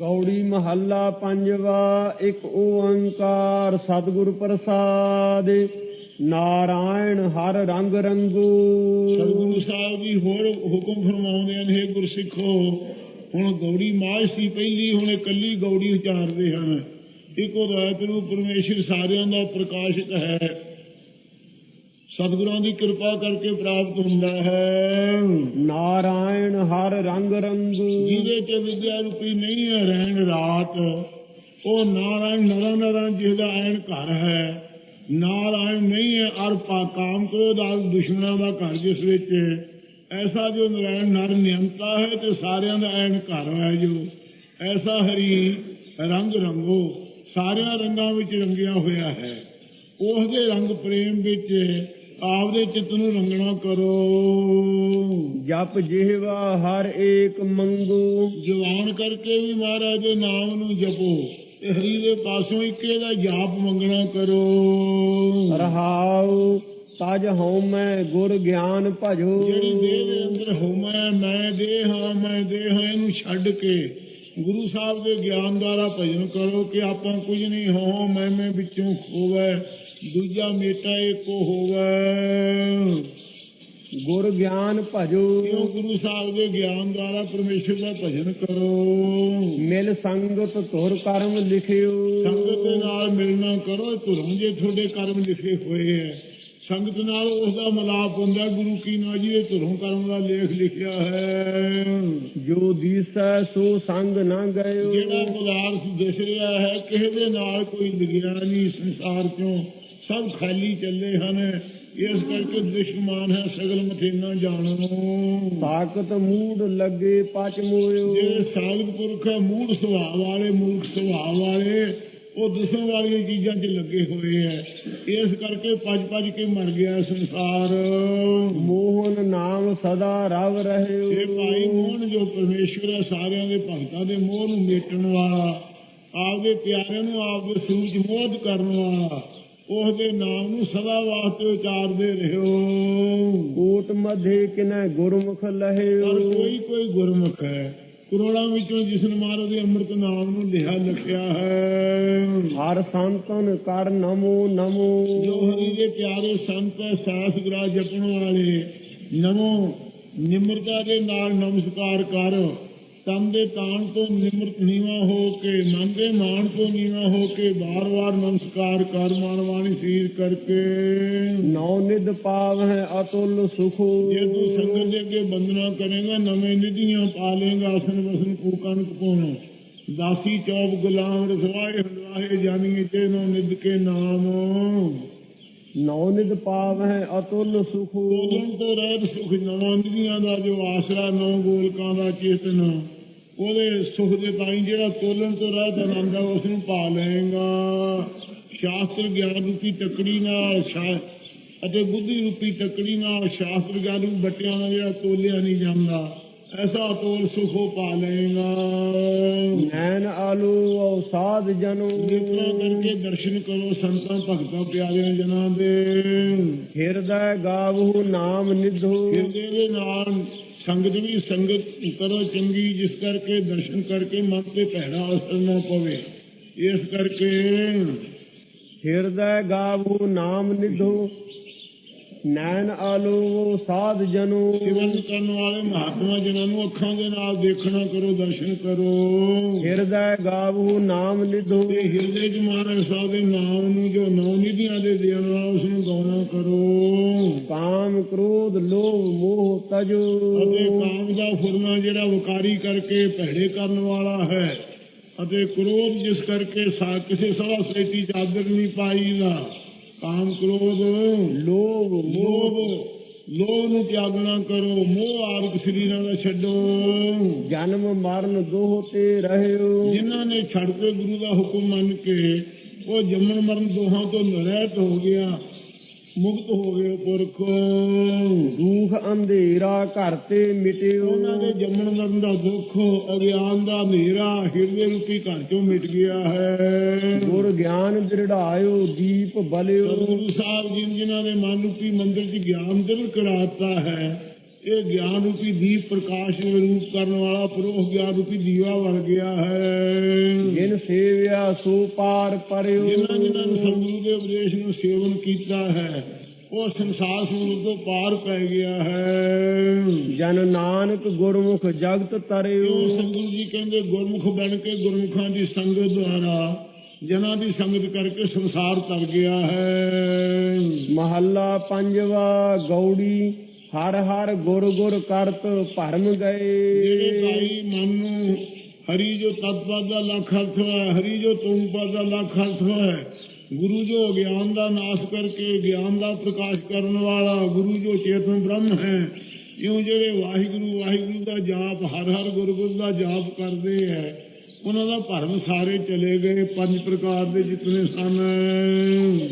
ਗੌੜੀ ਮਹੱਲਾ ਪੰਜਵਾ, ਇੱਕ ਓੰਕਾਰ ਸਤਿਗੁਰ ਪ੍ਰਸਾਦ। ਨਾਰਾਇਣ ਹਰ ਰੰਗ ਰੰਗੂ। ਸਤਿਗੁਰੂ ਸਾਹਿਬ ਜੀ ਹੋਰ ਹੁਕਮ ਫਰਮਾਉਂਦੇ ਨੇ हे ਗੁਰਸਿੱਖੋ, ਹੁਣ ਗੌੜੀ ਮਾਝ ਸੀ ਪਹਿਲੀ, ਹੁਣ ਇਕੱਲੀ ਗੌੜੀ ਉਚਾਰਦੇ ਹਨ। ਇੱਕੋ ਰਾਤ ਨੂੰ ਪਰਮੇਸ਼ਰ ਸਾਰਿਆਂ ਦਾ ਪ੍ਰਕਾਸ਼ਿਤ ਹੈ। ਸਤਿਗੁਰਾਂ ਦੀ ਕਿਰਪਾ ਕਰਕੇ ਪ੍ਰਾਪਤ ਹੁੰਦਾ ਹੈ। ਨਾਰਾਇਣ ਹਰ ਰੰਗ ਰੰਗੂ। ਜਿਹਦੇ ਤੇ ਵਿਦਿਆ ਰੂਪੀ ਨਹੀਂ ਹੈ ਰਹਿਣ ਰਾਤ। ਉਹ ਨਾਰਾਇਣ ਨਰਾਂ ਨਰਾਂ ਜਿਹਦਾ ਐਨ ਘਰ ਹੈ। ਨਾਰਾਇਣ ਨਹੀਂ ਹੈ ਅਰ ਪਾ ਕਾਮ ਕ੍ਰੋਧ ਆਦਿ ਦੁਸ਼ਮਣਾਂ ਦਾ ਘਰ ਜਿਸ ਵਿੱਚ। ਐਸਾ ਜੋ ਨਾਰਾਇਣ ਨਰ ਨਿਯੰਤਾ ਹੈ ਤੇ ਸਾਰਿਆਂ ਦਾ ਐਨ ਘਰ ਹੈ ਜੋ। ਐਸਾ ਹਰੀ ਰੰਗ ਰੰਗੋ ਸਾਰਿਆਂ ਰੰਗਾਂ ਵਿੱਚ ਰੰਗਿਆ ਹੋਇਆ ਹੈ। ਉਸ ਦੇ ਰੰਗ ਪ੍ਰੇਮ ਵਿੱਚ ਆਪਦੇ ਚਿੱਤ ਨੂੰ ਰੰਗਣਾ ਕਰੋ। ਜਪ ਜਿਹਵਾ ਹਰ ਏਕ ਮੰਗੂ। ਜਵਾਨ ਕਰਕੇ ਵੀ ਮਹਾਰਾਜ ਦੇ ਨਾਮ ਨੂੰ ਜਪੋ। ਤੇ ਹਰੀ ਦੇ ਪਾਸੋਂ ਇੱਕੇ ਦਾ ਜਾਪ ਮੰਗਣਾ ਕਰੋ। ਰਹਾਉ ਤਜ ਹਉ ਮੈਂ ਗੁਰ ਗਿਆਨ ਭਜੋ। ਜਿਹੜੀ ਦੇਹ ਦੇ ਅੰਦਰ ਹੋਮੈ ਮੈਂ ਦੇਹ ਹਾਂ ਮੈਂ ਦੇਹ ਹਾਂ ਇਹਨੂੰ ਛੱਡ ਕੇ ਗੁਰੂ ਸਾਹਿਬ ਦੇ ਗਿਆਨ ਦੁਆਰਾ ਭਜਨ ਕਰੋ ਕਿ ਆਪਾਂ ਕੁਝ ਨਹੀਂ ਹੋ ਮੈਂ ਮੈਂ ਵਿੱਚੋਂ ਖੋਵੈ। ਦੂਜਾ ਮੇਟਾ ਏਕੋ ਹੋਵੈ। ਗੁਰ ਗਿਆਨ ਭਜੋ। ਕਿਉਂ ਗੁਰੂ ਸਾਹਿਬ ਦੇ ਗਿਆਨ ਦੁਆਰਾ ਪਰਮੇਸ਼ਰ ਦਾ ਭਜਨ ਕਰੋ। ਮਿਲ ਸੰਗਤ ਧੁਰ ਕਰਮ ਲਿਖਿਓ। ਸੰਗਤ ਦੇ ਨਾਲ ਮਿਲਣਾ ਕਰੋ ਧਰਮ ਜੇ ਤੁਹਾਡੇ ਕਰਮ ਲਿਖੇ ਹੋਏ ਹੈ ਸੰਗਤ ਨਾਲ ਉਸ ਦਾ ਮਲਾਪ ਹੁੰਦਾ ਗੁਰੂ ਕੀ ਨਾ ਜੀ ਇਹ ਧਰਮ ਕਰਮ ਦਾ ਲੇਖ ਲਿਖਿਆ ਹੈ। ਜੋ ਦੀਸੈ ਸੋ ਸੰਗ ਨਾ ਗਇਓ। ਜਿਹੜਾ ਪਦਾਰਥ ਦਿਸ ਰਿਹਾ ਹੈ ਕਿਸੇ ਦੇ ਨਾਲ ਕੋਈ ਲਿਗਿਆ ਨਹੀਂ ਸੰਸਾਰ ਚੋਂ ਸਭ ਖਾਲੀ ਚੱਲੇ ਹਨ। ਇਸ ਕਰਕੇ ਦੁਸ਼ਮਣ ਹੈ ਸਗਲ ਮਥੇਨਾ ਜਾਣੋ ਤਾਕਤ ਮੂਡ ਲੱਗੇ ਪਚ ਮੋਇਓ। ਜਿਹੜੇ ਸਾਲਕ ਪੁਰਖ ਹੈ ਮੂੜ ਸੁਭਾਅ ਵਾਲੇ ਮੂਰਖ ਸੁਭਾਅ ਵਾਲੇ ਉਹ ਦਿਸਣ ਵਾਲੀਆਂ ਚੀਜ਼ਾਂ 'ਚ ਲੱਗੇ ਹੋਏ ਐ ਇਸ ਕਰਕੇ ਭੱਜ ਭੱਜ ਕੇ ਮਰ ਗਿਆ ਸੰਸਾਰ। ਮੋਹਨ ਨਾਮ ਸਦਾ ਰਵ ਰਹਿਓ। ਇਹ ਭਾਈ ਮੋਹਨ ਜੋ ਪਰਮੇਸ਼ਵਰ ਹੈ ਸਾਰਿਆਂ ਦੇ ਭਗਤਾਂ ਦੇ ਮੋਹ ਨੂੰ ਮੇਟਣ ਵਾਲਾ ਆਪਦੇ ਪਿਆਰਿਆਂ ਨੂੰ ਆਪਦੇ 'ਚ ਮੋਦ ਕਰਨ ਵਾਲਾ ਉਸ ਦੇ ਨਾਮ ਨੂੰ ਸਦਾ ਵਾਸਤੇ ਉਚਾਰਦੇ ਰਹੋ ਕੋਟ ਮਧੇ ਕਿਨੈ ਗੁਰਮੁਖ ਪਰ ਲਹਿਓ ਕੋਈ ਕੋਈ ਗੁਰਮੁਖ ਹੈ। ਕਰੋੜਾਂ ਵਿੱਚੋਂ ਜਿਸ ਨੇ ਮਹਾਰਾਜ ਦੇ ਅੰਮ੍ਰਿਤ ਨਾਮ ਨੂੰ ਲਿਆ ਲਿਖਿਆ ਹੈ। ਹਰ ਸੰਤਨ ਕਰ ਨਮੋ ਨਮੋ। ਜੋ ਹਰੀ ਦੇ ਪਿਆਰੇ ਸੰਤ ਸਾਸ ਗਰਾ ਜਪਣ ਵਾਲੇ ਨਮੋ ਨਿਮਰਤਾ ਦੇ ਨਾਲ ਨਮਸਕਾਰ ਕਰ। ਤਨ ਦੇ ਤਾਣ ਤੋਂ ਨਿਮਰਤ ਨੀਵਾ ਹੋ ਕੇ ਮਨ ਦੇ ਮਾਣ ਤੋਂ ਨੀਵਾ ਹੋ ਕੇ ਬਾਰ-ਬਾਰ ਨਮਸਕਾਰ ਕਰ ਮਾਨਵਾਣੀ ਸੀਰ ਕਰਕੇ। ਨੌ ਨਿਧ ਪਾਵ ਹੈ ਅਤੁਲ ਸੁਖੋ। ਜੇ ਤੂੰ ਸੰਗਤ ਦੇ ਅੱਗੇ ਬੰਦਨਾ ਕਰੇਗਾ ਨਵੇਂ ਨਿਧੀਆਂ ਪਾ ਲੇਗਾ ਆਸਨ ਵਸਨ ਕੂਕਨ ਕਪੋਣ ਦਾਸੀ ਚੌਬ ਗੁਲਾਮ ਰਸਵਾਏ ਹੰਡਵਾਏ ਜਾਨੀਏ ਤੇ ਨੋ ਨਿਧ ਕੇ ਨਾਮ। ਨੌ ਨਿਧ ਪਾਵ ਹੈ ਅਤੁਲ ਸੁਖੋ। ਭੋਜਨ ਤੋਂ ਰਹਿਤ ਸੁਖ ਨਵਾਂਦੀਆਂ ਦਾ ਜੋ ਆਸਰਾ ਨੌ ਗੋਲਕਾਂ ਦਾ ਚੇਤਨ। ਉਹਦੇ ਸੁਖ ਦੇ ਤਾਈ ਜਿਹੜਾ ਤੋਲਣ ਤੋਂ ਰਹਿਤ ਆਨੰਦ ਆ ਉਸ ਨੂੰ ਪਾ ਲਏਗਾ। ਸ਼ਾਸਤਰ ਗਿਆਨ ਰੂਪੀ ਤਕੜੀ ਨਾਲ ਅਤੇ ਬੁੱਧੀ ਰੂਪੀ ਤਕੜੀ ਨਾਲ ਸ਼ਾਸਤਰ ਗਿਆਨ ਰੂਪੀ ਬੱਟਿਆਂ ਨਾਲ ਜਿਹੜਾ ਤੋਲਿਆ ਨਹੀਂ ਜਾਂਦਾ ਐਸਾ ਤੋਲ ਸੁਖੋ ਪਾ ਲਏਗਾ। ਨੈਣ ਆਲੂ ਔ ਸਾਧ ਜਨੋ। ਜਿਤਨਾ ਕਰਕੇ ਦਰਸ਼ਨ ਕਰੋ ਸੰਤਾਂ ਭਗਤਾਂ ਪਿਆਰਿਆਂ ਜਨਾਂ ਦੇ। ਹਿਰਦੈ ਗਾਵਹੁ ਨਾਮ ਨਿਧੋ। ਹਿਰਦੇ ਦੇ ਨਾਲ ਸੰਗਤ ਵੀ ਸੰਗਤ ਕਰੋ ਚੰਗੀ ਜਿਸ ਕਰਕੇ ਦਰਸ਼ਨ ਕਰਕੇ ਮਨ ਤੇ ਭੈੜਾ ਅਸਰ ਨਾ ਪਵੇ। ਇਸ ਕਰਕੇ ਹਿਰਦੈ ਗਾਵਹੁ ਨਾਮ ਨਿਧੋ ਨੈਣ ਆਲੂ ਸਾਧ ਜਨੋ। ਸਿਵਨ ਕਰਨ ਵਾਲੇ ਮਹਾਤਮਾ ਜਿਨ੍ਹਾਂ ਨੂੰ ਅੱਖਾਂ ਦੇ ਨਾਲ ਦੇਖਣਾ ਕਰੋ ਦਰਸ਼ਨ ਕਰੋ। ਹਿਰਦੈ ਗਾਵਹੁ ਨਾਮ ਨਿਧੋ। ਤੇ ਹਿਰਦੇ ਚ ਮਹਾਰਾਜ ਸਾਹਿਬ ਦੇ ਨਾਮ ਨੂੰ ਜੋ ਨੌ ਨਿਧੀਆਂ ਦੇ ਦੇਣ ਵਾਲਾ ਉਸ ਨੂੰ ਗਾਉਣਾ ਕਰੋ। ਕਾਮ ਕ੍ਰੋਧ ਲੋਭ ਮੋਹ ਤਜੋ। ਅਤੇ ਕਾਮ ਦਾ ਫੁਰਨਾ ਜਿਹੜਾ ਵਕਾਰੀ ਕਰਕੇ ਭੈੜੇ ਕਰਨ ਵਾਲਾ ਹੈ ਅਤੇ ਕ੍ਰੋਧ ਜਿਸ ਕਰਕੇ ਸਾ ਕਿਸੇ ਸਵਾ ਸੇਤੀ ਚਾਦਰ ਨਹੀਂ ਪਾਈਦਾ ਕਾਮ ਕ੍ਰੋਧ ਲੋਭ ਮੋਹ। ਲੋਭ ਨੂੰ ਤਿਆਗਣਾ ਕਰੋ ਮੋਹ ਆਰਕ ਸਰੀਰਾਂ ਦਾ ਛੱਡੋ। ਜਨਮ ਮਰਨ ਦੋਹ ਤੇ ਰਹਿਓ। ਜਿਨ੍ਹਾਂ ਨੇ ਛੱਡ ਕੇ ਗੁਰੂ ਦਾ ਹੁਕਮ ਮੰਨ ਕੇ ਉਹ ਜੰਮਣ ਮਰਨ ਦੋਹਾਂ ਤੋਂ ਨਰਹਿਤ ਹੋ ਗਿਆ। ਮੁਕਤ ਹੋ ਗਏ ਪੁਰਖ। ਦੁਖ ਅੰਧੇਰਾ ਘਰ ਤੇ ਮਿਟਿਓ। ਉਹਨਾਂ ਦੇ ਜੰਮਣ ਮਰਨ ਦਾ ਦੁੱਖ ਅਗਿਆਨ ਦਾ ਹਨੇਰਾ ਹਿਰਦੇ ਰੂਪੀ ਘਰ ਚੋਂ ਮਿਟ ਗਿਆ ਹੈ। ਗੁਰ ਗਿਆਨ ਦ੍ਰਿੜਾਇਓ ਦੀਪ ਬਲਿਓ। ਗੁਰੂ ਸਾਹਿਬ ਜੀ ਨੇ ਜਿਨ੍ਹਾਂ ਦੇ ਮਨ ਰੂਪੀ ਮੰਦਿਰ 'ਚ ਗਿਆਨ ਦਿਲ ਕਰਾਤਾ ਹੈ ਇਹ ਗਿਆਨ ਰੂਪੀ ਦੀਪ ਪ੍ਰਕਾਸ਼ ਰੂਪ ਕਰਨ ਵਾਲਾ ਪ੍ਰੋਹ ਗਿਆਨ ਰੂਪੀ ਦੀਵਾ ਬਣ ਗਿਆ ਹੈ। ਜਿਨ ਸੇਵਿਆ ਸੋ ਪਾਰ ਪਰਿਓ ਜਿਨ੍ਹਾਂ ਜਿਨ੍ਹਾਂ ਨੇ ਦੇ ਉਪਦੇਸ਼ ਨੂੰ ਸੇਵਨ ਕੀਤਾ ਹੈ ਉਹ ਸੰਸਾਰ ਸਮੁੰਦਰ ਤੋਂ ਪਾਰ ਪੈ ਗਿਆ ਹੈ। ਜਨ ਨਾਨਕ ਗੁਰਮੁਖ ਜਗਤ ਜੋ ਤਰਿਓ ਸਤਿਗੁਰੂ ਜੀ ਕਹਿੰਦੇ ਗੁਰਮੁਖ ਬਣ ਕੇ ਗੁਰਮੁਖਾਂ ਦੀ ਸੰਗਤ ਦੁਆਰਾ ਜਨਾਂ ਦੀ ਸੰਗਤ ਕਰਕੇ ਸੰਸਾਰ ਤਰ ਗਿਆ ਹੈ। ਮਹੱਲਾ ਪੰਜਵਾ ਗੌੜੀ। ਹਰ ਹਰ ਗੁਰ ਗੁਰ ਕਰਤ ਭਰਮ ਜਿਹੜੇ ਭਾਈ ਮਨ ਨੂੰ ਹਰੀ ਜੋ ਤਤਪਦ ਦਾ ਲੱਖ ਅਰਥ ਹੈ, ਹਰੀ ਜੋ ਤੁਮ ਪਦ ਦਾ ਲੱਖ ਅਰਥ ਹੈ, ਗੁਰੂ ਜੋ ਗਿਆਨ ਦਾ ਨਾਸ਼ ਕਰਕੇ ਗਿਆਨ ਦਾ ਪ੍ਰਕਾਸ਼ ਕਰਨ ਵਾਲਾ ਗੁਰੂ ਜੋ ਚੇਤਨ ਬ੍ਰਹਮ ਹੈ ਇਉਂ ਜਿਹੜੇ ਵਾਹਿਗੁਰੂ ਵਾਹਿਗੁਰੂ ਦਾ ਜਾਪ ਹਰ ਹਰ ਗੁਰਗੁਰ ਦਾ ਜਾਪ ਕਰਦੇ ਹੈ। ਉਹਨਾਂ ਦਾ ਭਰਮ ਸਾਰੇ ਚਲੇ ਗਏ ਪੰਜ ਪ੍ਰਕਾਰ ਦੇ ਜਿਤਨੇ ਸਨ।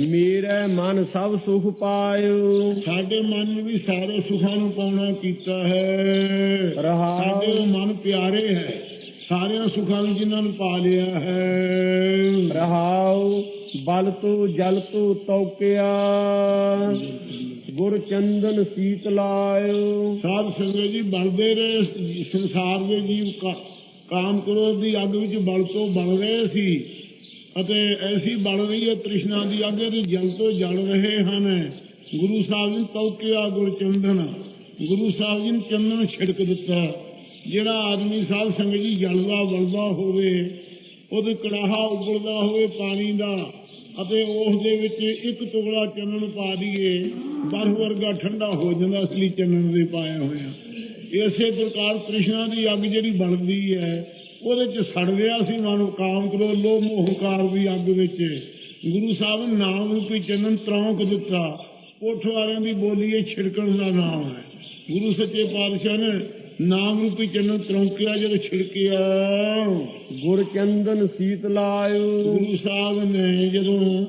ਮੇਰੇ ਮਨ ਸਭ ਸੁਖ ਪਾਇਓ। ਸਾਡੇ ਮਨ ਨੂੰ ਵੀ ਸਾਰੇ ਸੁਖਾਂ ਨੂੰ ਪਾਉਣਾ ਕੀਤਾ ਹੈ। ਸਾਡੇ ਮਨ ਪਿਆਰੇ ਹੈ ਸਾਰਿਆਂ ਸੁਖਾਂ ਨੂੰ ਜਿਨ੍ਹਾਂ ਨੂੰ ਪਾ ਲਿਆ ਹੈ। ਰਹਾਉ ਬਲ ਤੋ ਜਲ ਤੋ ਤੌਕਿਆ। ਗੁਰ ਚੰਦਨ ਸੀਤ ਲਾਇਓ। ਸਾਧ ਸੰਗਤ ਜੀ ਬਲਦੇ ਰਹੇ ਸੰਸਾਰ ਦੇ ਜੀਵ ਕਾ- ਕਾਮ ਕ੍ਰੋਧ ਦੀ ਅੱਗ ਵਿੱਚ ਬਲ ਤੋਂ ਬਲ ਰਹੇ ਸੀ ਅਤੇ ਐਸੀ ਬਲ ਰਹੀ ਹੈ ਤ੍ਰਿਸ਼ਨਾ ਦੀ ਅੱਗ ਦੇ ਜਲ ਤੋਂ ਜਲ ਰਹੇ ਹਨ। ਗੁਰੂ ਸਾਹਿਬ ਨੇ ਤੌਕਿਆ ਗੁਰ ਚੰਦਨ। ਗੁਰੂ ਸਾਹਿਬ ਜੀ ਨੇ ਚੰਦਨ ਛਿੜਕ ਦਿੱਤਾ। ਜਿਹੜਾ ਆਦਮੀ ਸਾਹਿਬ ਸੰਗਤ ਜੀ ਜਲਦਾ ਬਲਦਾ ਹੋਵੇ, ਉਹਦੇ ਕੜਾਹਾ ਉਬਲਦਾ ਹੋਵੇ ਪਾਣੀ ਦਾ ਅਤੇ ਉਸ ਦੇ ਵਿੱਚ ਇੱਕ ਟੁਕੜਾ ਚੰਨਣ ਪਾ ਦਈਏ, ਬਰਫ਼ ਵਰਗਾ ਠੰਡਾ ਹੋ ਜਾਂਦਾ ਅਸਲੀ ਚੰਨਣ ਦੇ ਪਾਇਆ ਹੋਇਆ। ਇਸੇ ਪ੍ਰਕਾਰ ਕ੍ਰਿਸ਼ਨਾ ਦੀ ਅੱਗ ਜਿਹੜੀ ਬਣਦੀ ਹੈ ਉਹਦੇ ਚ ਸੜ ਗਿਆ ਸੀ ਮਨ ਕਾਮ ਕਰੋ ਲੋਭ ਮੋਹ ਹੰਕਾਰ ਦੀ ਅੱਗ ਵਿੱਚ। ਗੁਰੂ ਸਾਹਿਬ ਨੇ ਨਾਮ ਰੂਪੀ ਚੰਨਨ ਤਰੌਂਕ ਦਿੱਤਾ। ਕੋਠ ਵਾਲਿਆਂ ਦੀ ਬੋਲੀ ਇਹ ਛਿੜਕਣ ਦਾ ਨਾਮ ਹੈ। ਗੁਰੂ ਸੱਚੇ ਪਾਤਸ਼ਾਹ ਨੇ ਨਾਮ ਰੂਪੀ ਚੰਨਨ ਤਰੌਂਕਿਆ ਜਦੋਂ ਛਿੜਕਿਆ। ਗੁਰ ਚੰਦਨ ਸੀਤ ਲਾਇਓ। ਗੁਰੂ ਸਾਹਿਬ ਨੇ ਜਦੋਂ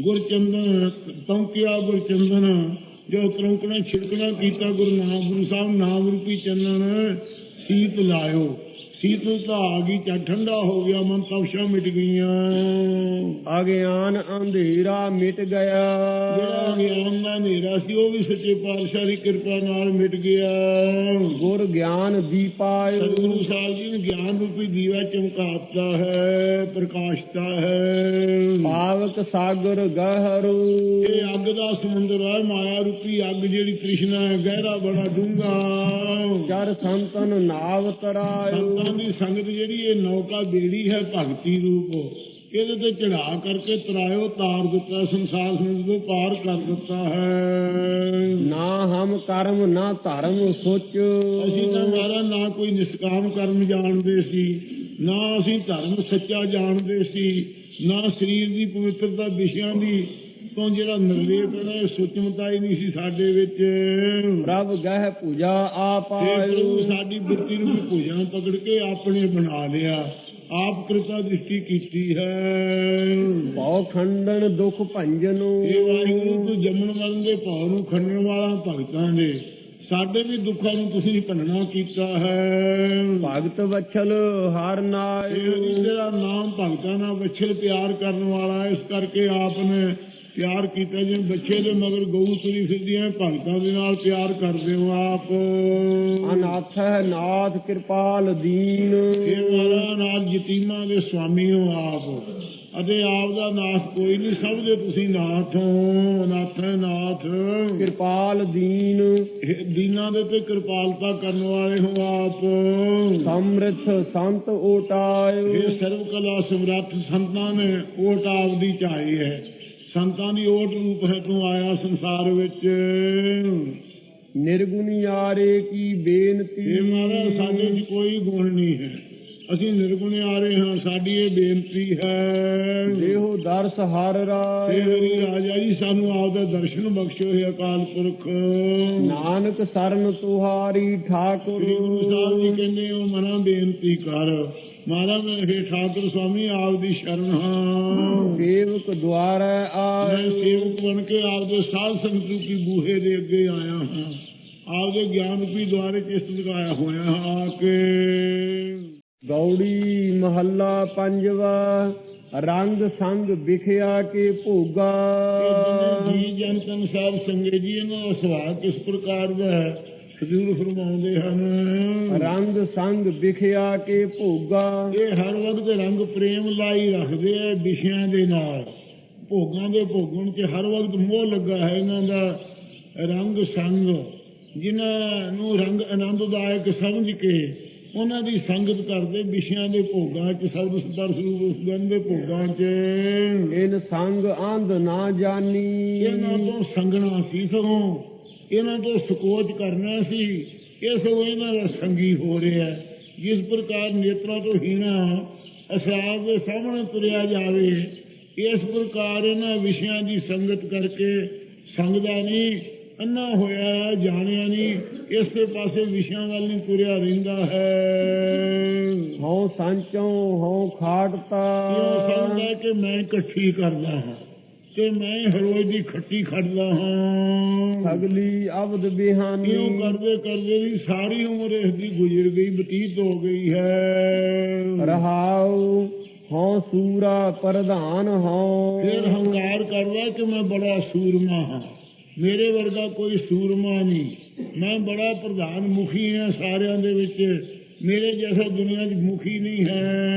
ਗੁਰਚੰਦਨ ਤੌਂਕਿਆ ਗੁਰਚੰਦਨ ਜੋ ਤਰੌਂਕਣਾ ਛਿੜਕਣਾ ਕੀਤਾ ਗੁਰੂ ਨਾਮ ਗੁਰੂ ਸਾਹਿਬ ਨਾਮ ਰੂਪੀ ਚੰਨਨ ਸੀਤ ਲਾਇਓ। ਆ ਗਈ ਚਾ ਠੰਡਾ ਹੋ ਗਿਆ ਮਨ ਤਵਸ਼ਾ ਮਿਟ ਗਈਆਂ। ਅਗਿਆਨ ਅੰਧੇਰਾ ਮਿਟ ਗਿਆ। ਜਿਹੜਾ ਗਿਆਨ ਦਾ ਹਨੇਰਾ ਸੀ ਉਹ ਵੀ ਸੱਚੇ ਪਾਤਸ਼ਾਹ ਦੀ ਕਿਰਪਾ ਨਾਲ ਮਿਟ ਗਿਆ। ਗੁਰ ਗਿਆਨ ਦੀਪਾਇਓ ਸਤਿਗੁਰੂ ਸਾਹਿਬ ਜੀ ਨੇ ਗਿਆਨ ਰੂਪੀ ਦੀਵਾ ਚਮਕਾਤਾ ਹੈ ਪ੍ਰਕਾਸ਼ਤਾ ਹੈ। ਪਾਵਕ ਸਾਗਰ ਗਹਿਰੂ। ਇਹ ਅੱਗ ਦਾ ਸਮੁੰਦਰ ਹੈ ਮਾਇਆ ਰੂਪੀ ਅੱਗ ਜਿਹੜੀ ਤ੍ਰਿਸ਼ਨਾ ਹੈ ਗਹਿਰਾ ਬੜਾ ਡੂੰਘਾ। ਚਰ ਸੰਤਨ ਨਾਵ ਤਰਾਇਓ। ਸੰਤਾਂ ਦੀ ਸੰਗਤ ਜਿਹੜੀ ਇਹ ਨੌਕਾ ਬੇੜੀ ਹੈ ਭਗਤੀ ਰੂਪ ਇਹਦੇ ਤੇ ਚੜਾ ਕਰਕੇ ਤਰਾਇਓ ਤਾਰ ਦਿੱਤਾ ਸੰਸਾਰ ਸਮੁੰਦਰ ਪਾਰ ਕਰ ਦਿੱਤਾ ਹੈ। ਨਾ ਹਮ ਕਰਮ ਨਾ ਧਰਮ ਸੋਚ। ਅਸੀਂ ਤਾਂ ਮਾਰਾ ਨਾ ਕੋਈ ਨਿਸ਼ਕਾਮ ਕਰਮ ਜਾਣਦੇ ਸੀ ਨਾ ਅਸੀਂ ਧਰਮ ਸੱਚਾ ਜਾਣਦੇ ਸੀ ਨਾ ਸਰੀਰ ਦੀ ਪਵਿੱਤਰਤਾ ਵਿਸ਼ਿਆਂ ਦੀ ਤੋਂ ਜਿਹੜਾ ਨਿਰਲੇਪ ਹੈ ਇਹ ਸੁਚਮਤਾ ਹੀ ਨਹੀਂ ਸੀ ਸਾਡੇ ਵਿੱਚ। ਪ੍ਰਭ ਗਹਿ ਪੂਜਾ ਆਪਾਇਓ ਪ੍ਰਭੂ ਸਾਡੀ ਬਿਰਤੀ ਨੂੰ ਵੀ ਭੁਜਾਂ ਪਕੜ ਕੇ ਆਪਣੇ ਬਣਾ ਲਿਆ। ਆਪ ਕਿਰਪਾ ਦ੍ਰਿਸ਼ਟੀ ਕੀਤੀ ਹੈ। ਭਉ ਖੰਡਨ ਦੁਖ ਭੰਜਨੋ। ਇਹ ਵਾਹਿਗੁਰੂ ਤੂੰ ਜੰਮਣ ਮਰਨ ਦੇ ਭਾਵ ਨੂੰ ਖੰਡਣ ਵਾਲਾ ਭਗਤਾਂ ਦੇ। ਸਾਡੇ ਵੀ ਦੁੱਖਾਂ ਨੂੰ ਤੁਸੀਂ ਭੰਡਣਾ ਕੀਤਾ ਹੈ। ਭਗਤ ਵਛਲ ਹਰ ਨਾਇਓ ਜਿਹੜਾ ਨਾਮ ਭਗਤਾਂ ਨਾਲ ਵਿਛਲ ਪਿਆਰ ਕਰਨ ਵਾਲਾ ਇਸ ਕਰਕੇ ਆਪ ਨੇ ਪਿਆਰ ਕੀਤਾ ਜਿਵੇਂ ਬੱਚੇ ਦੇ ਮਗਰ ਗਊ ਤੁਰੀ ਫਿਰਦੀ ਹੈ ਭਗਤਾਂ ਦੇ ਨਾਲ ਪਿਆਰ ਕਰਦੇ ਹੋ ਆਪ। ਅਨਾਥ ਹੈ ਨਾਥ ਕਿਰਪਾਲ ਦੀਨ। ਇਹ ਨਾਲ ਯਤੀਮਾਂ ਦੇ ਸਵਾਮੀ ਹੋ ਆਪ। ਅਤੇ ਆਪ ਦਾ ਨਾਥ ਕੋਈ ਨਹੀਂ ਸਭ ਦੇ ਤੁਸੀਂ ਨਾਥ ਹੋ। ਨਾਥ ਹੈ ਨਾਥ। ਕਿਰਪਾਲ ਦੀਨ। ਦੀਨਾਂ ਦੇ ਤੇ ਕਿਰਪਾਲਤਾ ਕਰਨ ਵਾਲੇ ਹੋ ਆਪ। ਸਮ੍ਰਿਥ ਸੰਤ ਓਟਾਇਓ। ਇਹ ਸਰਵ ਕਲਾ ਸਮਰੱਥ ਸੰਤਾਂ ਨੇ ਓਟ ਆਪ ਦੀ ਚਾਹੀ ਹੈ। ਸੰਤਾਂ ਦੀ ਓਟ ਰੂਪ ਹੈ ਤੂੰ ਆਇਆ ਸੰਸਾਰ ਵਿੱਚ। ਨਿਰਗੁਣਿਆਰੇ ਕੀ ਬੇਨਤੀ? ਇਹ ਮਹਾਰਾਜ ਸਾਡੇ ਵਿੱਚ ਕੋਈ ਗੁਣ ਨਹੀਂ ਹੈ। ਅਸੀਂ ਨਿਰਗੁਣ ਆ ਰਹੇ ਹਾਂ ਸਾਡੀ ਇਹ ਬੇਨਤੀ ਹੈ। ਦੇਹੋ ਦਰਸ ਹਰ ਤੇ ਰਾਇ ਹਰੀ ਰਾਜਾ ਜੀ ਸਾਨੂੰ ਆਪ ਦਾ ਦਰਸ਼ਨ ਬਖਸ਼ੋ ਹੈ ਅਕਾਲ ਪੁਰਖ। ਨਾਨਕ ਸਰਨ ਤੁਹਾਰੀ ਠਾਕੁਰ ਗੁਰੂ ਸਾਹਿਬ ਜੀ ਕਹਿੰਦੇ ਹੋ ਮਨਾ ਬੇਨਤੀ ਕਰ। ਮਹਾਰਾਜ ਮੈਂ ਹੇ ਠਾਕੁਰ ਸਵਾਮੀ ਆਪ ਦੀ ਸ਼ਰਨ ਹਾਂ। ਸੇਵਕ ਦੁਆਰੈ ਮੈਂ ਆਇ ਸੇਵਕ ਬਣ ਕੇ ਆਪ ਦੇ ਸਾਧ ਸੰਗਤ ਰੂਪੀ ਬੂਹੇ ਦੇ ਅੱਗੇ ਆਇਆ ਹਾਂ। ਆਪ ਦੇ ਗਿਆਨ ਰੂਪੀ ਦੁਆਰੇ ਚ ਇਸਤਿਤ ਆਇਆ ਹੋਇਆ ਹਾਂ ਆ ਕੇ। ਗੌੜੀ ਮਹੱਲਾ ਪੰਜਵਾ ਰੰਗ ਸੰਗ ਵਿਖਿਆ ਕੇ ਭੋਗਾ। ਜੀ ਜਨ ਸਾਹਿਬ ਸੰਗੇ ਜੀ ਇਹਨਾਂ ਦਾ ਸੁਭਾਅ ਕਿਸ ਪ੍ਰਕਾਰ ਦਾ ਹੈ? ਸਤਿਗੁਰੂ ਫਰਮਾਉਂਦੇ ਹਨ। ਰੰਗ ਸੰਗ ਵਿਖਿਆ ਕੇ ਭੋਗਾ। ਇਹ ਹਰ ਵਕਤ ਰੰਗ ਪ੍ਰੇਮ ਲਾਈ ਰੱਖਦੇ ਆ ਵਿਸ਼ਿਆਂ ਦੇ ਨਾਲ। ਭੋਗਾਂ ਦੇ ਭੋਗਣ 'ਚ ਹਰ ਵਕਤ ਮੋਹ ਲੱਗਾ ਹੈ ਇਹਨਾਂ ਦਾ ਰੰਗ ਸੰਗ। ਜਿਨ੍ਹਾਂ ਨੂੰ ਰੰਗ ਆਨੰਦਦਾਇਕ ਸਮਝ ਕੇ ਉਹਨਾਂ ਦੀ ਸੰਗਤ ਕਰਦੇ ਵਿਸ਼ਿਆਂ ਦੇ ਭੋਗਾਂ 'ਚ ਸਬਦ ਸਦਰ ਸਰੂਪ ਉਸ ਗੰਧ ਦੇ ਭੋਗਾਂ 'ਚ। ਇਨ ਸੰਗ ਅੰਧ ਨਾ ਜਾਣੀ ਇਹਨਾਂ ਤੋਂ ਸੰਗਣਾ ਸੀ ਸਗੋਂ। ਇਹਨਾਂ ਤੋਂ ਸਕੋਚ ਕਰਨਾ ਸੀ ਇਹ ਸਗੋਂ ਇਹਨਾਂ ਦਾ ਸੰਗੀ ਹੋ ਰਿਹਾ। ਜਿਸ ਪ੍ਰਕਾਰ ਨੇਤਰਾਂ ਤੋਂ ਹੀਣਾ ਅਸਾਬ ਦੇ ਸਾਹਮਣੇ ਤੁਰਿਆ ਜਾਵੇ ਇਸ ਪ੍ਰਕਾਰ ਇਹਨਾਂ ਵਿਸ਼ਿਆਂ ਦੀ ਸੰਗਤ ਕਰਕੇ ਸੰਗਦਾ ਨਹੀਂ ਅੰਨਾ ਹੋਇਆ ਜਾਣਿਆ ਨਹੀਂ ਇਸੇ ਪਾਸੇ ਵਿਸ਼ਿਆਂ ਵੱਲ ਨਹੀਂ ਤੁਰਿਆ ਰਹਿੰਦਾ ਹੈ। ਹਉ ਸੰਚੋਂ ਹਉ ਖਾਟਤਾ ਕਿਉਂ ਸਮਝਦਾ ਕਿ ਮੈਂ ਇਕੱਠੀ ਕਰਦਾ ਹਾਂ। ਤੇ ਮੈਂ ਹਰੋਜ ਦੀ ਖੱਟੀ ਖੜਦਾ ਹਾਂ। ਸਗਲੀ ਅਬਦ ਬਿਹਾਨੀ। ਕਿਉਂ ਕਰਦੇ ਕਰਦੇ ਦੀ ਸਾਰੀ ਉਮਰ ਇਸ ਦੀ ਗੁਜ਼ਰ ਗਈ ਬਤੀਤ ਹੋ ਗਈ ਹੈ। ਰਹਾਉ ਹਉ ਸੂਰਾ ਪ੍ਰਧਾਨ ਹਉ। ਫਿਰ ਹੰਕਾਰ ਕਰਦਾ ਕਿ ਮੈਂ ਬੜਾ ਸੂਰਮਾ ਹਾਂ। ਮੇਰੇ ਵਰਗਾ ਕੋਈ ਸੂਰਮਾ ਨਹੀਂ। ਮੈਂ ਬੜਾ ਪ੍ਰਧਾਨ ਮੁਖੀ ਹਾਂ ਸਾਰਿਆਂ ਦੇ ਵਿੱਚ। ਮੇਰੇ ਜੈਸਾ ਦੁਨੀਆ 'ਚ ਮੁਖੀ ਨਹੀਂ ਹੈ।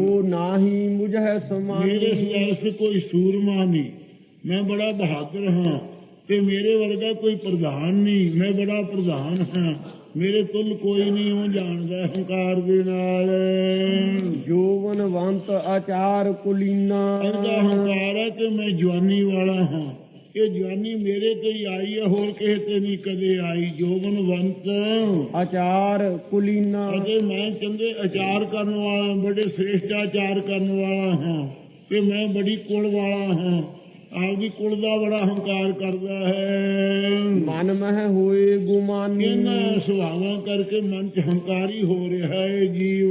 ਉਹ ਨਾਹੀ ਮੁਝੈ ਮੇਰੇ ਸਮਾਨੀ ਸਿਆਸ ਕੋਈ ਸੂਰਮਾ ਨਹੀਂ। ਮੈਂ ਬੜਾ ਬਹਾਦਰ ਹਾਂ ਤੇ ਮੇਰੇ ਵਰਗਾ ਕੋਈ ਪ੍ਰਧਾਨ ਨਹੀਂ। ਮੈਂ ਬੜਾ ਪ੍ਰਧਾਨ ਹਾਂ। ਮੇਰੇ ਤੁਲ ਕੋਈ ਨਹੀਂ ਉਹ ਜਾਣਦਾ ਹੰਕਾਰ ਦੇ ਨਾਲ। ਜੋਵਨਵੰਤ ਆਚਾਰ ਕੁਲੀਨਾ। ਇਹਦਾ ਹੰਕਾਰ ਹੈ ਕਿ ਮੈਂ ਜਵਾਨੀ ਵਾਲਾ ਹਾਂ। ਇਹ ਜਵਾਨੀ ਮੇਰੇ ਤੇ ਹੀ ਆਈ ਹੈ ਹੋਰ ਕਿਸੇ ਤੇ ਨਹੀਂ ਕਦੇ ਆਈ। ਜੋਗਨਵੰਤ ਆਚਾਰ ਕੁਲੀਨਾ। ਅਤੇ ਮੈਂ ਚੰਗੇ ਆਚਾਰ ਕਰਨ ਵਾਲਾ ਬੜੇ ਸ੍ਰੇਸ਼ਟ ਆਚਾਰ ਕਰਨ ਵਾਲਾ ਹਾਂ। ਤੇ ਮੈਂ ਬੜੀ ਕੁਲ ਵਾਲਾ ਹਾਂ। ਆਪਦੀ ਕੁਲ ਦਾ ਬੜਾ ਹੰਕਾਰ ਕਰਦਾ ਹੈ। ਮਨ ਮਹਿ ਹੋਏ ਗੁਮਾਨੀ। ਇਹਨਾਂ ਸੁਭਾਵਾਂ ਕਰਕੇ ਮਨ ਚ ਹੰਕਾਰੀ ਹੋ ਰਿਹਾ ਹੈ ਜੀਵ।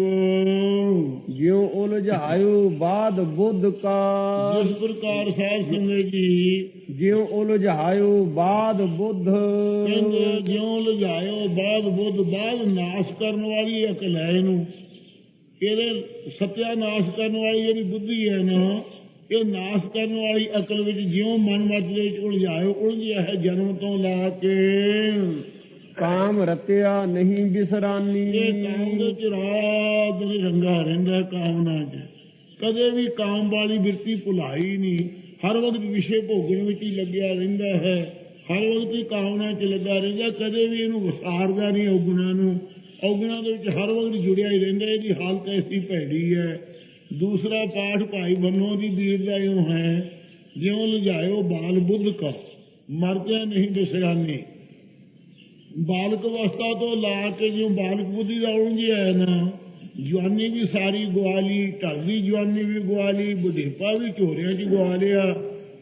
ਜਿਉ ਉਲਝਾਇਓ ਬਾਦ ਬੁੱਧ ਕਾ। ਜਿਸ ਪ੍ਰਕਾਰ ਸਾਧ ਸੰਗਤ ਜੀ ਜਿਉ ਉਲਝਾਇਓ ਬਾਦ ਬੁੱਧ। ਕਹਿੰਦੇ ਜਿਉਂ ਲਜਾਇਓ ਬਾਦ ਬੁੱਧ ਬਾਦ ਨਾਸ਼ ਕਰਨ ਵਾਲੀ ਅਕਲ ਹੈ ਇਹਨੂੰ। ਇਹਦੇ ਸਤਿਆਨਾਸ਼ ਕਰਨ ਵਾਲੀ ਜਿਹੜੀ ਬੁੱਧੀ ਹੈ ਨਾ ਇਹ ਨਾਸ਼ ਕਰਨ ਵਾਲੀ ਅਕਲ ਵਿੱਚ ਜਿਉਂ ਮਨ ਮਤ ਦੇ ਵਿੱਚ ਉਲਝਾਇਓ ਉਲਝਿਆ ਹੈ ਜਨਮ ਤੋਂ ਲਾ ਕੇ। ਕਾਮ ਰਤਿਆ ਨਹੀਂ ਬਿਸਰਾਨੀ। ਇਹ ਕਾਮ ਦੇ ਚ ਰਾਤ ਦਿਨ ਰੰਗਾ ਰਹਿੰਦਾ ਕਾਮਨਾ 'ਚ। ਕਦੇ ਵੀ ਕਾਮ ਵਾਲੀ ਬਿਰਤੀ ਭੁਲਾਈ ਨਹੀਂ। ਹਰ ਵਕਤ ਵਿਸ਼ੇ ਭੋਗਣ ਵਿੱਚ ਹੀ ਲੱਗਿਆ ਰਹਿੰਦਾ ਹੈ। ਹਰ ਵਕਤ ਹੀ ਕਾਮਨਾ 'ਚ ਲੱਗਾ ਰਹਿੰਦਾ ਕਦੇ ਵੀ ਇਹਨੂੰ ਵਿਸਾਰਦਾ ਨਹੀਂ ਔਗੁਣਾ ਨੂੰ। ਔਗੁਣਾ ਦੇ ਵਿੱਚ ਹਰ ਵਕਤ ਜੁੜਿਆ ਹੀ ਰਹਿੰਦਾ ਇਹਦੀ ਹਾਲਤ ਐਸੀ ਭੈੜੀ ਹੈ। ਦੂਸਰਾ ਪਾਠ ਭਾਈ ਬੰਨੋ ਦੀ ਬੀੜ ਦਾ ਇਉਂ ਹੈ, ਜਿਉਂ ਲਜਾਇਓ ਬਾਲ ਬੁੱਧ ਕਾ, ਮਰਦਿਆ ਨਹੀਂ ਬਿਸਰਾਨੀ। ਬਾਲਕ ਅਵਸਥਾ ਤੋਂ ਲਾ ਕੇ ਜਿਉਂ ਬਾਲਕ ਬੁੱਧੀ ਦਾ ਉਲਝਿਆ ਹੈ ਨਾ ਜਵਾਨੀ ਵੀ ਸਾਰੀ ਗਵਾਲੀ ਢਲਦੀ ਜਵਾਨੀ ਵੀ ਗਵਾਲੀ ਬੁਢੇਪਾ ਵੀ ਝੋਰਿਆਂ 'ਚ ਗਵਾ ਲਿਆ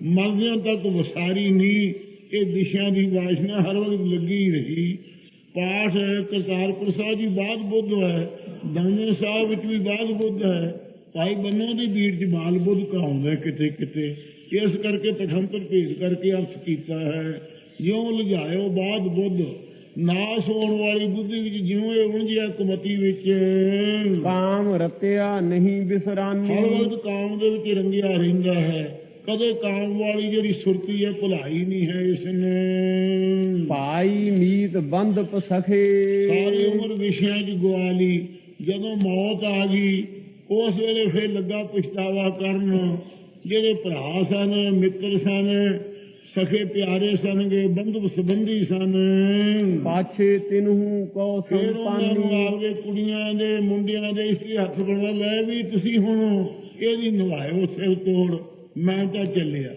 ਮਰਦਿਆਂ ਤੱਕ ਵਸਾਰੀ ਨਹੀਂ, ਇਹ ਦਿਸ਼ਾ ਦੀ ਵਾਸ਼ਨਾ ਹਰ ਵਕਤ ਲੱਗੀ ਰਹੀ। ਪਾਠ ਕਰਤਾਰਪੁਰ ਸਾਹਿਬ ਜੀ ਬਾਦ ਬੁੱਧ ਹੈ ਦਾਨੇ ਸਾਹਿਬ ਵਿੱਚ ਵੀ ਬਾਦ ਬੁੱਧ ਹੈ। ਭਾਈ ਬੰਨੋ ਦੀ ਬੀੜ 'ਚ ਬਾਲ ਬੁੱਧ ਕਹਾਉਂਦਾ ਕਿਤੇ ਕਿਤੇ। ਇਸ ਕਰਕੇ ਪਠੰਤਰ ਭੇਦ ਕਰਕੇ ਅਰਥ ਕੀਤਾ ਹੈ ਜਿਉਂ ਲਜਾਇਓ ਬਾਦ ਬੁੱਧ ਨਾਸ ਹੋਣ ਵਾਲੀ ਬੁੱਧੀ ਵਿੱਚ ਜਿਉਂ ਇਹ ਉਲਝਿਆ ਕੁਮਤੀ ਵਿੱਚ। ਕਾਮ ਰਤਿਆ ਨਹੀਂ ਬਿਸਰਾਨੀ। ਹਰ ਵਕਤ ਕਾਮ ਦੇ ਵਿੱਚ ਰੰਗਿਆ ਰਹਿੰਦਾ ਹੈ। ਕਦੇ ਕਾਮ ਵਾਲੀ ਜਿਹੜੀ ਸੁਰਤੀ ਹੈ ਭੁਲਾਈ ਨਹੀਂ ਹੈ ਇਸ ਨੇ ਭਾਈ ਮੀਤ ਬੰਦ ਪਸਖੇ ਸਾਰੀ ਉਮਰ ਵਿਸ਼ਿਆਂ 'ਚ ਗਵਾ ਲਈ ਜਦੋਂ ਮੌਤ ਆ ਗਈ ਉਸ ਵੇਲੇ ਫਿਰ ਲੱਗਾ ਪਛਤਾਵਾ ਕਰਨ। ਜਿਹੜੇ ਭਰਾ ਸਨ ਮਿੱਤਰ ਸਨ ਸਖੇ ਪਿਆਰੇ ਸਨਗੇ ਬੰਧੂ ਸੰਬੰਧੀ ਸਨ। ਪਾਛੇ ਤਿਨਹੂ ਕੋ ਸੰਪਾਨੀ। ਆਪਦੇ ਕੁੜੀਆਂ ਦੇ ਮੁੰਡਿਆਂ ਦੇ ਇਸੀ ਹੱਥ ਬਣਾ ਲੈ ਵੀ ਤੁਸੀਂ ਹੁਣ ਇਹਦੀ ਨਿਭਾਇਓ ਸਿਰ ਤੋੜ ਮੈਂ ਤਾਂ ਚੱਲਿਆ।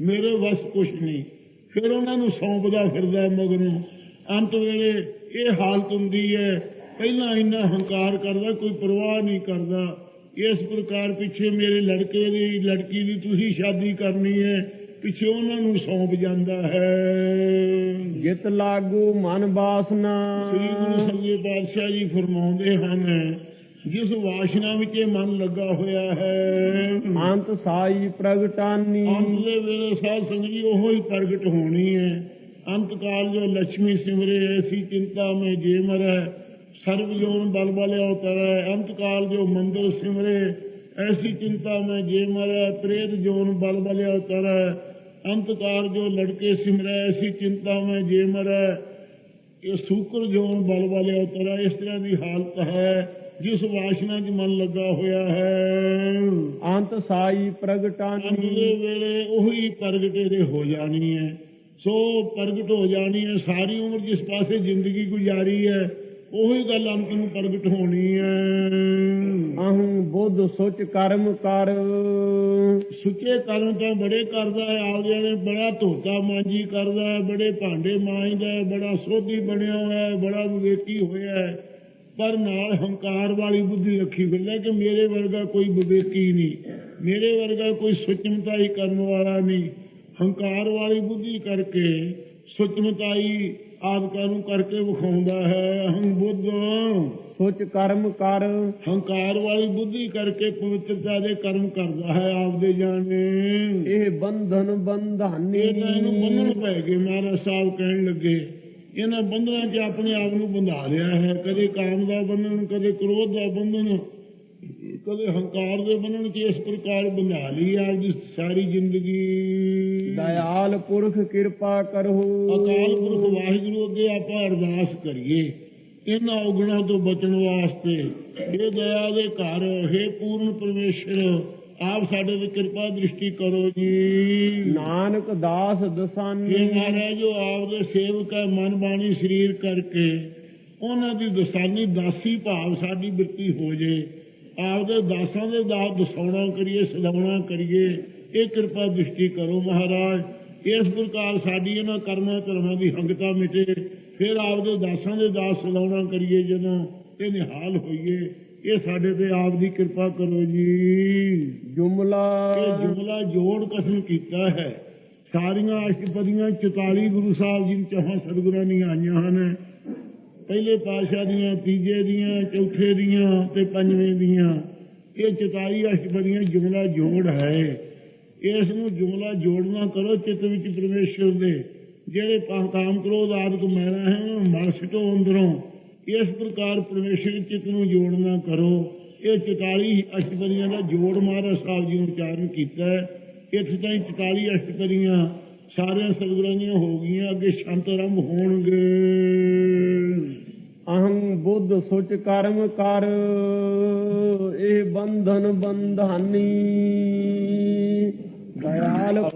ਮੇਰੇ ਵਸ ਕੁਛ ਨਹੀਂ। ਫਿਰ ਉਹਨਾਂ ਨੂੰ ਸੌਂਪਦਾ ਫਿਰਦਾ ਮਗਰੋਂ। ਅੰਤ ਵੇਲੇ ਇਹ ਹਾਲਤ ਹੁੰਦੀ ਹੈ ਪਹਿਲਾਂ ਇੰਨਾ ਹੰਕਾਰ ਕਰਦਾ ਕੋਈ ਪਰਵਾਹ ਨਹੀਂ ਕਰਦਾ। ਇਸ ਪ੍ਰਕਾਰ ਪਿੱਛੇ ਮੇਰੇ ਲੜਕੇ ਦੀ ਲੜਕੀ ਦੀ ਤੁਸੀਂ ਸ਼ਾਦੀ ਕਰਨੀ ਹੈ ਪਿੱਛੇ ਉਹਨਾਂ ਨੂੰ ਸੌਂਪ ਜਾਂਦਾ ਹੈ। ਜਿਤ ਲਾਗੂ ਮਨ ਬਾਸਨਾ। ਸ੍ਰੀ ਗੁਰੂ ਸੰਗੇ ਪਾਤਸ਼ਾਹ ਜੀ ਫਰਮਾਉਂਦੇ ਹਨ ਜਿਸ ਵਾਸ਼ਨਾ ਵਿੱਚ ਇਹ ਮਨ ਲੱਗਾ ਹੋਇਆ ਹੈ। ਅੰਤ ਸਾਈ ਪ੍ਰਗਟਾਨੀ। ਅੰਤ ਦੇ ਵੇਲੇ ਸਾਧ ਸੰਗਤ ਜੀ ਉਹੋ ਹੀ ਪ੍ਰਗਟ ਹੋਣੀ ਹੈ। ਅੰਤ ਕਾਲ ਜੋ ਲక్ష్ਮੀ ਸਿਮਰੇ ਐਸੀ ਚਿੰਤਾ ਮੈਂ ਜੇ ਮਰੈ ਸਰਬ ਜੋਨ ਬਲ ਬਲ ਅਵਤਰੈ ਅੰਤ ਕਾਲ ਜੋ ਮੰਦਰ ਸਿਮਰੇ ਐਸੀ ਚਿੰਤਾ ਮੈਂ ਜੇ ਮਰੈ ਪ੍ਰੇਤ ਜੋਨ ਬਲ ਬਲ ਅਵਤਰੈ ਅੰਤ ਕਾਲ ਜੋ ਲੜਕੇ ਸਿਮਰੈ ਐਸੀ ਚਿੰਤਾ ਮੈਂ ਜੇ ਮਰੈ ਇਹ ਸੂਕਰ ਜੋਨ ਬਲ ਵਾਲੇ ਉਤਰਾ ਇਸ ਤਰ੍ਹਾਂ ਦੀ ਹਾਲਤ ਹੈ ਜਿਸ ਵਾਸ਼ਨਾ 'ਚ ਮਨ ਲੱਗਾ ਹੋਇਆ ਹੈ। ਅੰਤ ਸਾਈ ਪ੍ਰਗਟਾਨੀ। ਵੇਲੇ ਉਹੀ ਪ੍ਰਗਟੇ ਦੇ ਹੋ ਜਾਣੀ ਹੈ। ਸੋ ਪ੍ਰਗਟ ਹੋ ਜਾਣੀ ਹੈ ਸਾਰੀ ਉਮਰ ਜਿਸ ਪਾਸੇ ਜ਼ਿੰਦਗੀ ਗੁਜ਼ਾਰੀ ਹੈ ਉਹੀ ਗੱਲ ਅੰਤ ਨੂੰ ਪ੍ਰਗਟ ਹੋਣੀ ਹੈ ਅਹੰ ਬੁੱਧ ਸੋਚ ਕਰਮ ਕਰ। ਸੁੱਚੇ ਕਰਮ ਤਾਂ ਬੜੇ ਕਰਦਾ ਹੈ ਆਪਦੇ ਨੇ ਬੜਾ ਧੋਤਾ ਮਾਂਜੀ ਕਰਦਾ ਹੈ ਬੜੇ ਭਾਂਡੇ ਮਾਂਜਦਾ ਹੈ ਬੜਾ ਸੋਧੀ ਬਣਿਆ ਹੋਇਆ ਹੈ ਬੜਾ ਵਿਵੇਕੀ ਹੋਇਆ ਹੈ ਪਰ ਨਾਲ ਹੰਕਾਰ ਵਾਲੀ ਬੁੱਧੀ ਰੱਖੀ ਫਿਰਦਾ ਕਿ ਮੇਰੇ ਵਰਗਾ ਕੋਈ ਵਿਵੇਕੀ ਨਹੀਂ। ਮੇਰੇ ਵਰਗਾ ਕੋਈ ਸੁਚਮਤਾਈ ਕਰਨ ਵਾਲਾ ਨਹੀਂ। ਹੰਕਾਰ ਵਾਲੀ ਬੁੱਧੀ ਕਰਕੇ ਸੁਚਮਤਾਈ ਆਦਿਕਾਂ ਨੂੰ ਕਰਕੇ ਵਿਖਾਉਂਦਾ ਹੈ ਹੰ ਬੁੱਧ। ਸੋਚ ਕਰਮ ਕਰ। ਹੰਕਾਰ ਵਾਲੀ ਬੁੱਧੀ ਕਰਕੇ ਪਵਿੱਤਰਤਾ ਦੇ ਕਰਮ ਕਰਦਾ ਹੈ ਆਪਦੇ ਜਾਣੇ। ਇਹ ਬੰਧਨ ਬੰਧਾਨੀ। ਇਹ ਤਾਂ ਇਹਨੂੰ ਬੰਧਨ ਪੈ ਗਏ ਮਹਾਰਾਜ ਸਾਹਿਬ ਕਹਿਣ ਲੱਗੇ। ਇਹਨਾਂ ਬੰਧਨਾਂ 'ਚ ਆਪਣੇ ਆਪ ਨੂੰ ਬੰਧਾ ਲਿਆ ਹੈ ਕਦੇ ਕਾਮ ਦਾ ਬੰਧਨ ਕਦੇ ਕ੍ਰੋਧ ਦਾ ਬੰਧਨ। ਕਦੇ ਹੰਕਾਰ ਦੇ ਬੰਧਨ 'ਚ ਇਸ ਪ੍ਰਕਾਰ ਬੰਧਾ ਲਈ ਆਪਦੀ ਸਾਰੀ ਜ਼ਿੰਦਗੀ। ਦਇਆਲ ਪੁਰਖ ਕਿਰਪਾ ਕਰੋ ਅਕਾਲ ਪੁਰਖ ਵਾਹਿਗੁਰੂ ਅੱਗੇ ਆਪਾਂ ਅਰਦਾਸ ਕਰੀਏ। ਇਹਨਾਂ ਔਗਣਾਂ ਤੋਂ ਬਚਣ ਵਾਸਤੇ ਇਹ ਦਇਆ ਦੇ ਘਰ ਹੈ ਪੂਰਨ ਪਰਮੇਸ਼ਰ ਆਪ ਸਾਡੇ ਤੇ ਕਿਰਪਾ ਦ੍ਰਿਸ਼ਟੀ ਕਰੋ ਜੀ। ਨਾਨਕ ਦਾਸ ਦਸਾਨੀ। ਇਹ ਮਹਾਰਾਜ ਜੋ ਆਪਦੇ ਸੇਵਕ ਹੈ ਮਨ ਬਾਣੀ ਸਰੀਰ ਕਰਕੇ। ਉਹਨਾਂ ਦੀ ਦਸਾਨੀ ਦਾਸੀ ਭਾਵ ਸਾਡੀ ਬਿਰਤੀ ਹੋ ਜੇ। ਆਪਦੇ ਦਾਸਾਂ ਦੇ ਦਾਸ ਦਸਾਉਣਾ ਕਰੀਏ ਸਦਾਉਣਾ ਕਰੀਏ ਇਹ ਕਿਰਪਾ ਦ੍ਰਿਸ਼ਟੀ ਕਰੋ ਮਹਾਰਾਜ। ਇਸ ਪ੍ਰਕਾਰ ਸਾਡੀ ਇਹਨਾਂ ਕਰਮਾਂ ਧਰਮਾਂ ਦੀ ਹੰਗਤਾ ਮਿਟੇ ਫਿਰ ਆਪਦੇ ਦਾਸਾਂ ਦੇ ਦਾਸ ਸਦਾਉਣਾ ਕਰੀਏ ਜਦੋਂ ਇਹ ਨਿਹਾਲ ਹੋਈਏ। ਇਹ ਸਾਡੇ ਤੇ ਆਪ ਦੀ ਕਿਰਪਾ ਕਰੋ ਜੀ। ਜੁਮਲਾ। ਇਹ ਜੁਮਲਾ ਜੋੜ ਕਸਮ ਕੀਤਾ ਹੈ। ਸਾਰੀਆਂ ਅਸ਼ਟਪਦੀਆਂ 44 ਗੁਰੂ ਸਾਹਿਬ ਜੀ ਚੌਹਾਂ ਸਤਿਗੁਰਾਂ ਦੀਆਂ ਆਈਆਂ ਹਨ। ਪਹਿਲੇ ਪਾਤਸ਼ਾਹ ਦੀਆਂ, ਤੀਜੇ ਦੀਆਂ, ਚੌਥੇ ਦੀਆਂ ਤੇ ਪੰਜਵੇਂ ਦੀਆਂ। ਇਹ 44 ਅਸ਼ਟਪਦੀਆਂ ਜੁਮਲਾ ਜੋੜ ਹੈ। ਇਸ ਨੂੰ ਜੁਮਲਾ ਜੋੜਨਾ ਕਰੋ ਚਿੱਤ ਵਿੱਚ ਪਰਮੇਸ਼ਰ ਦੇ। ਜਿਹੜੇ ਕਾਮ ਕ੍ਰੋਧ ਆਦਿਕ ਮੈਲਾ ਹੈ, ਉਹਨਾਂ ਮਨ ਸਿਟੋ ਅੰਦਰੋਂ। ਇਸ ਪ੍ਰਕਾਰ ਪਰਮੇਸ਼ਰ ਚਿੱਤ ਨੂੰ ਜੋੜਨਾ ਕਰੋ। ਇਹ 44 ਅਸ਼ਟਪਦੀਆਂ ਦਾ ਜੋੜ ਮਹਾਰਾਜ ਸਾਹਿਬ ਜੀ ਨੇ ਉਚਾਰਨ ਕੀਤਾ ਹੈ। ਇੱਥੇ ਤਾਈਂ 44 ਅਸ਼ਟਪਦੀਆਂ ਸਾਰਿਆਂ ਸਤਿਗੁਰਾਂ ਦੀਆਂ ਹੋ ਗਈਆਂ, ਅੱਗੇ ਸ਼ੰਤ ਆਰੰਭ ਹੋਣਗੇ। ਅਹੰ ਬੁੱਧ ਸੁਚ ਕਰਮ ਕਰ ਇਹ ਬੰਧਨ ਬੰਧਾਨੀ। ਦਇਆਲ